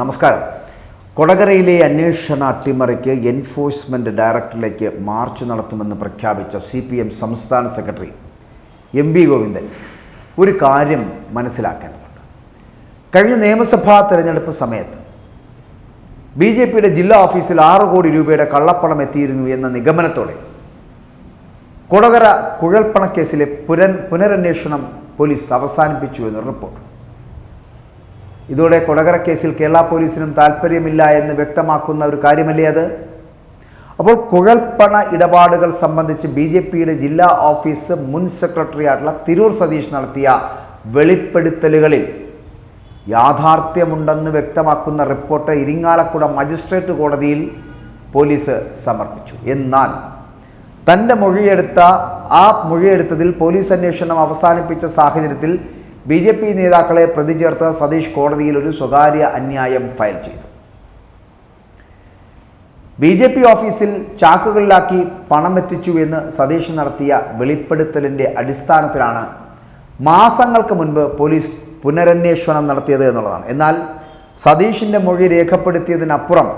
നമസ്കാരം. കൊടകരയിലെ അന്വേഷണ അട്ടിമറിക്ക് enforcement ഡയറക്ടറിലേക്ക് march നടത്തുമെന്ന് പ്രഖ്യാപിച്ച സി പി എം സംസ്ഥാന സെക്രട്ടറി എം വി ഗോവിന്ദൻ ഒരു കാര്യം മനസ്സിലാക്കേണ്ടതുണ്ട്. കഴിഞ്ഞ നിയമസഭാ തെരഞ്ഞെടുപ്പ് സമയത്ത് ബി ജെ പിയുടെ ജില്ലാ ഓഫീസിൽ ആറ് കോടി രൂപയുടെ കള്ളപ്പണം എത്തിയിരുന്നു എന്ന നിഗമനത്തോടെ കൊടകര കുഴൽപ്പണക്കേസിലെ പുരൻ പുനരന്വേഷണം പോലീസ് അവസാനിപ്പിച്ചു എന്ന് റിപ്പോർട്ട്. ഇതോടെ കൊടകര കേസിൽ കേരള പോലീസിനും താല്പര്യമില്ല എന്ന് വ്യക്തമാക്കുന്ന ഒരു കാര്യമല്ലേ അത്? അപ്പോൾ കുഴൽപ്പണ ഇടപാടുകൾ സംബന്ധിച്ച് ബി ജെ പിയുടെ ജില്ലാ ഓഫീസ് മുൻ സെക്രട്ടറി ആയിട്ടുള്ള തിരൂർ സതീഷ് നടത്തിയ വെളിപ്പെടുത്തലുകളിൽ യാഥാർത്ഥ്യമുണ്ടെന്ന് വ്യക്തമാക്കുന്ന റിപ്പോർട്ട് ഇരിങ്ങാലക്കുട മജിസ്ട്രേറ്റ് കോടതിയിൽ പോലീസ് സമർപ്പിച്ചു. എന്നാൽ തന്റെ മൊഴിയെടുത്ത ആ മൊഴിയെടുത്തതിൽ പോലീസ് അന്വേഷണം അവസാനിപ്പിച്ച സാഹചര്യത്തിൽ ബി ജെ പി നേതാക്കളെ പ്രതി ചേർത്ത് സതീഷ് കോടതിയിൽ ഒരു സ്വകാര്യ അന്യായം ഫയൽ ചെയ്തു. ബി ജെ പി ഓഫീസിൽ ചാക്കുകളിലാക്കി പണം എത്തിച്ചു എന്ന് സതീഷ് നടത്തിയ വെളിപ്പെടുത്തലിന്റെ അടിസ്ഥാനത്തിലാണ് മാസങ്ങൾക്ക് മുൻപ് പോലീസ് പുനരന്വേഷണം നടത്തിയത് എന്നുള്ളതാണ്. എന്നാൽ സതീഷിന്റെ മൊഴി രേഖപ്പെടുത്തിയതിനപ്പുറം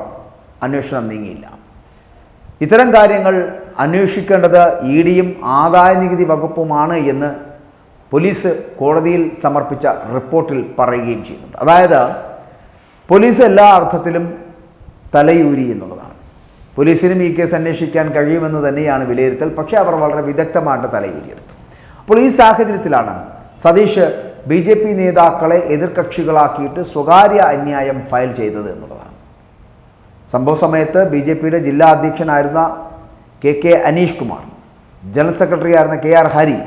അന്വേഷണം നീങ്ങിയില്ല. ഇത്തരം കാര്യങ്ങൾ അന്വേഷിക്കേണ്ടത് ഇ ഡിയും ആദായ നികുതി വകുപ്പുമാണ് എന്ന് പോലീസ് കോടതിയിൽ സമർപ്പിച്ച റിപ്പോർട്ടിൽ പറയുകയും ചെയ്യുന്നുണ്ട്. അതായത് പോലീസ് എല്ലാ അർത്ഥത്തിലും തലയൂരി എന്നുള്ളതാണ്. പോലീസിനും ഈ കേസ് അന്വേഷിക്കാൻ കഴിയുമെന്ന് തന്നെയാണ് വിലയിരുത്തൽ പക്ഷേ അവർ വളരെ വിദഗ്ധമായിട്ട് തലയൂരിയെടുത്തു. അപ്പോൾ ഈ സാഹചര്യത്തിലാണ് സതീഷ് ബി ജെ പി നേതാക്കളെ എതിർകക്ഷികളാക്കിയിട്ട് സ്വകാര്യ അന്യായം ഫയൽ ചെയ്തത് എന്നുള്ളതാണ്. സംഭവ സമയത്ത് ബി ജെ പിയുടെ ജില്ലാ അധ്യക്ഷനായിരുന്ന K K Aneesh Kumar general secretary ആയിരുന്ന കെ ആർ ഹരി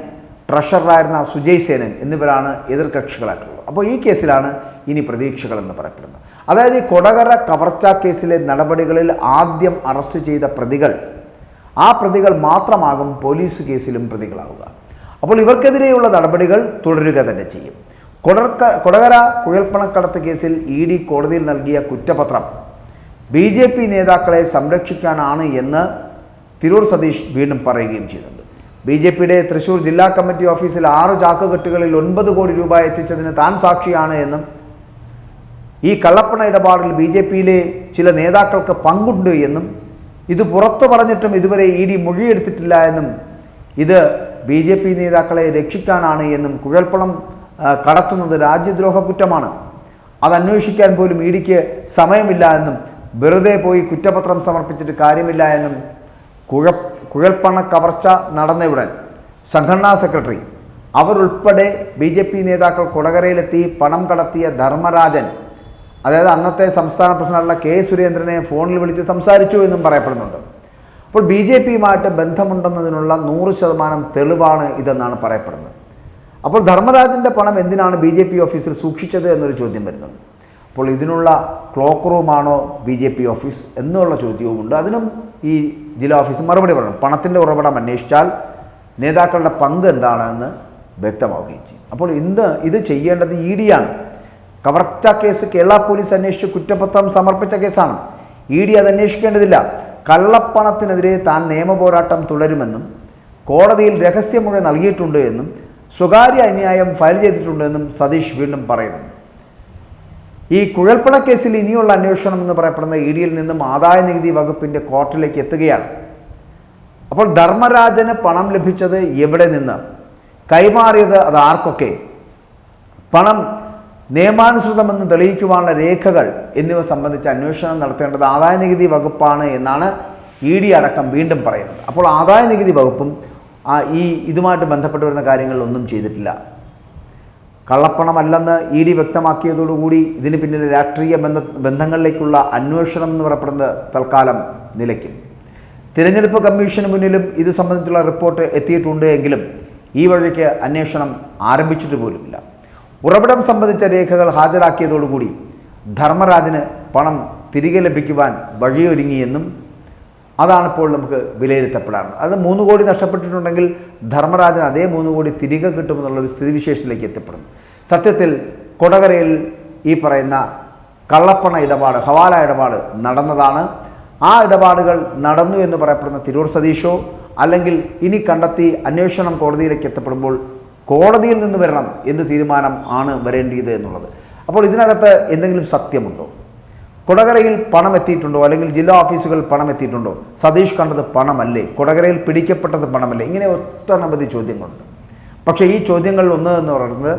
ട്രഷററായിരുന്ന സുജയ് സേനൻ എന്നിവരാണ് എതിർകക്ഷികളായിട്ടുള്ളത്. അപ്പോൾ ഈ കേസിലാണ് ഇനി പ്രതീക്ഷകളെന്ന് പറയപ്പെടുന്നത്. അതായത് ഈ കൊടകര കവർച്ച കേസിലെ നടപടികളിൽ ആദ്യം അറസ്റ്റ് ചെയ്ത പ്രതികൾ ആ പ്രതികൾ മാത്രമാകും പോലീസ് കേസിലും പ്രതികളാവുക. അപ്പോൾ ഇവർക്കെതിരെയുള്ള നടപടികൾ തുടരുക തന്നെ ചെയ്യും. കൊടർക്ക കൊടകര കുഴൽപ്പണക്കടത്ത് കേസിൽ ഇ ഡി കോടതിയിൽ നൽകിയ കുറ്റപത്രം ബി ജെ പി നേതാക്കളെ സംരക്ഷിക്കാനാണ് എന്ന് തിരൂർ സതീഷ് വീണ്ടും പറയുകയും ചെയ്യുന്നുണ്ട് ബി ജെ പിയുടെ തൃശൂർ ജില്ലാ കമ്മിറ്റി ഓഫീസിൽ ആറ് ചാക്കുകെട്ടുകളിൽ ഒൻപത് കോടി രൂപ എത്തിച്ചതിന് താൻ സാക്ഷിയാണ് എന്നും ഈ കള്ളപ്പണ ഇടപാടിൽ ബി ജെ പിയിലെ ചില നേതാക്കൾക്ക് പങ്കുണ്ട് എന്നും ഇത് പുറത്തു പറഞ്ഞിട്ടും ഇതുവരെ ഇ ഡി മൊഴിയെടുത്തിട്ടില്ല എന്നും ഇത് ബി ജെ പി നേതാക്കളെ രക്ഷിക്കാനാണ് എന്നും കുഴൽപ്പണം കടത്തുന്നത് രാജ്യദ്രോഹ കുറ്റമാണ്. അതന്വേഷിക്കാൻ പോലും ഇ ഡിക്ക് സമയമില്ല എന്നും വെറുതെ പോയി കുറ്റപത്രം സമർപ്പിച്ചിട്ട് കാര്യമില്ല എന്നും കുഴ കുഴൽപ്പണ കവർച്ച നടന്നയുടൻ സംഘടനാ സെക്രട്ടറി അവരുൾപ്പെടെ ബി ജെ പി നേതാക്കൾ കൊടകരയിലെത്തി പണം കടത്തിയ ധർമ്മരാജൻ അതായത് അന്നത്തെ സംസ്ഥാന പ്രസിഡന്റുള്ള കെ സുരേന്ദ്രനെ ഫോണിൽ വിളിച്ച് സംസാരിച്ചു എന്നും പറയപ്പെടുന്നുണ്ട്. അപ്പോൾ ബി ജെ പിയുമായിട്ട് ബന്ധമുണ്ടെന്നതിനുള്ള നൂറ് ശതമാനം തെളിവാണ് ഇതെന്നാണ് പറയപ്പെടുന്നത്. അപ്പോൾ ധർമ്മരാജന്റെ പണം എന്തിനാണ് ബി ജെ പി ഓഫീസിൽ സൂക്ഷിച്ചത് എന്നൊരു ചോദ്യം വരുന്നുണ്ട്. അപ്പോൾ ഇതിനുള്ള ക്ലോക്ക് റൂമാണോ ബി ജെ പി ഓഫീസ് എന്നുള്ള ചോദ്യവുമുണ്ട്. അതിനും ഈ ജില്ലാ ഓഫീസ് മറുപടി പറയണം. പണത്തിന്റെ ഉറവിടം അന്വേഷിച്ചാൽ നേതാക്കളുടെ പങ്ക് എന്താണെന്ന് വ്യക്തമാവുകയും ചെയ്യും. അപ്പോൾ ഇന്ന് ഇത് ചെയ്യേണ്ടത് ഇ ആണ്. കവർച്ച കേസ് കേരള പോലീസ് അന്വേഷിച്ച് കുറ്റപത്രം സമർപ്പിച്ച കേസാണ്. ഇ ഡി അത് അന്വേഷിക്കേണ്ടതില്ല. കള്ളപ്പണത്തിനെതിരെ താൻ നിയമപോരാട്ടം തുടരുമെന്നും കോടതിയിൽ രഹസ്യമൊഴി നൽകിയിട്ടുണ്ട് എന്നും സ്വകാര്യ അന്യായം ഫയൽ ചെയ്തിട്ടുണ്ടെന്നും സതീഷ് വീണ്ടും പറയുന്നുണ്ട്. ഈ കുഴൽപ്പണ കേസിൽ ഇനിയുള്ള അന്വേഷണം എന്ന് പറയപ്പെടുന്ന ഇ ഡിയിൽ നിന്നും ആദായ നികുതി വകുപ്പിന്റെ കോർട്ടിലേക്ക് എത്തുകയാണ്. അപ്പോൾ ധർമ്മരാജന് പണം ലഭിച്ചത് എവിടെ നിന്ന്? കൈമാറിയത് അത് ആർക്കൊക്കെ? പണം നിയമാനുസൃതമെന്ന് തെളിയിക്കുവാനുള്ള രേഖകൾ എന്നിവ സംബന്ധിച്ച് അന്വേഷണം നടത്തേണ്ടത് ആദായ നികുതി വകുപ്പാണ് എന്നാണ് ഇ ഡി അടക്കം വീണ്ടും പറയുന്നത്. അപ്പോൾ ആദായ നികുതി വകുപ്പും ഈ ഇതുമായിട്ട് ബന്ധപ്പെട്ട് വരുന്ന കാര്യങ്ങളിലൊന്നും ചെയ്തിട്ടില്ല. കള്ളപ്പണമല്ലെന്ന് ഇ ഡി വ്യക്തമാക്കിയതോടുകൂടി ഇതിന് പിന്നിൽ രാഷ്ട്രീയ ബന്ധ ബന്ധങ്ങളിലേക്കുള്ള അന്വേഷണം എന്ന് പറയപ്പെടുന്നത് തൽക്കാലം നിലയ്ക്കും. തിരഞ്ഞെടുപ്പ് കമ്മീഷന് മുന്നിലും ഇത് സംബന്ധിച്ചുള്ള റിപ്പോർട്ട് എത്തിയിട്ടുണ്ട് എങ്കിലും ഈ വഴിക്ക് അന്വേഷണം ആരംഭിച്ചിട്ട് പോലുമില്ല. ഉറവിടം സംബന്ധിച്ച രേഖകൾ ഹാജരാക്കിയതോടുകൂടി ധർമ്മരാജന് പണം തിരികെ ലഭിക്കുവാൻ വഴിയൊരുങ്ങിയെന്നും അതാണ് ഇപ്പോൾ നമുക്ക് വിലയിരുത്തപ്പെടാറുണ്ട് അത് മൂന്ന് കോടി നഷ്ടപ്പെട്ടിട്ടുണ്ടെങ്കിൽ ധർമ്മരാജൻ അതേ മൂന്ന് കോടി തിരികെ കിട്ടുമെന്നുള്ളൊരു സ്ഥിതിവിശേഷത്തിലേക്ക് എത്തിപ്പെടുന്നു. സത്യത്തിൽ കൊടകരയിൽ ഈ പറയുന്ന കള്ളപ്പണ ഇടപാട് ഹവാല ഇടപാട് നടന്നതാണ്. ആ ഇടപാടുകൾ നടന്നു എന്ന് പറയപ്പെടുന്ന തിരൂർ സതീഷോ അല്ലെങ്കിൽ ഇനി കണ്ടെത്തി അന്വേഷണം കോടതിയിലേക്ക് എത്തപ്പെടുമ്പോൾ കോടതിയിൽ നിന്ന് വരണം എന്ന് തീരുമാനം ആണ് വരേണ്ടിയത് എന്നുള്ളത്. അപ്പോൾ ഇതിനകത്ത് എന്തെങ്കിലും സത്യമുണ്ടോ? കൊടകരയിൽ പണം എത്തിയിട്ടുണ്ടോ അല്ലെങ്കിൽ ജില്ലാ ഓഫീസുകൾ പണം എത്തിയിട്ടുണ്ടോ സതീഷ് കണ്ടത് പണമല്ലേ? കൊടകരയിൽ പിടിക്കപ്പെട്ടത് പണമല്ലേ? ഇങ്ങനെ ഒട്ടനവധി ചോദ്യങ്ങളുണ്ട്. പക്ഷേ ഈ ചോദ്യങ്ങളിൽ ഒന്ന് എന്ന് പറയുന്നത്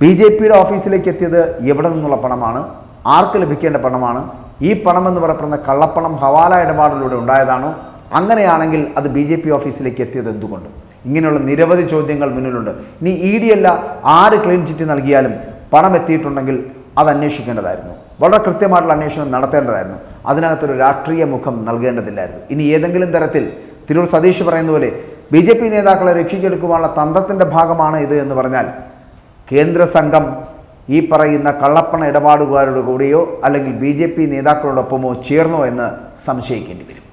ബി ജെ പിയുടെ ഓഫീസിലേക്ക് എത്തിയത് എവിടെ നിന്നുള്ള പണമാണ്? ആർക്ക് ലഭിക്കേണ്ട പണമാണ്? ഈ പണം എന്ന് പറയപ്പെടുന്ന കള്ളപ്പണം ഹവാല ഇടപാടിലൂടെ ഉണ്ടായതാണോ? അങ്ങനെയാണെങ്കിൽ അത് ബി ജെ പി ഓഫീസിലേക്ക് എത്തിയത് എന്തുകൊണ്ട്? ഇങ്ങനെയുള്ള നിരവധി ചോദ്യങ്ങൾ മുന്നിലുണ്ട്. ഇനി ഇ ഡി അല്ല ആര് ക്ലീൻ ചിറ്റ് നൽകിയാലും പണം എത്തിയിട്ടുണ്ടെങ്കിൽ അത് അന്വേഷിക്കേണ്ടതായിരുന്നു. വളരെ കൃത്യമായിട്ടുള്ള അന്വേഷണം നടത്തേണ്ടതായിരുന്നു. അതിനകത്തൊരു രാഷ്ട്രീയ മുഖം നൽകേണ്ടതില്ലായിരുന്നു. ഇനി ഏതെങ്കിലും തരത്തിൽ തിരൂർ സതീഷ് പറയുന്ന പോലെ ബി ജെ പി നേതാക്കളെ രക്ഷിച്ചെടുക്കുവാനുള്ള തന്ത്രത്തിന്റെ ഭാഗമാണ് ഇത് എന്ന് പറഞ്ഞാൽ കേന്ദ്ര സംഘം ഈ പറയുന്ന കള്ളപ്പണ ഇടപാടുകാരുടെ കൂടിയോ അല്ലെങ്കിൽ ബി ജെ പി നേതാക്കളോടൊപ്പമോ ചേർന്നോ എന്ന് സംശയിക്കേണ്ടി വരും.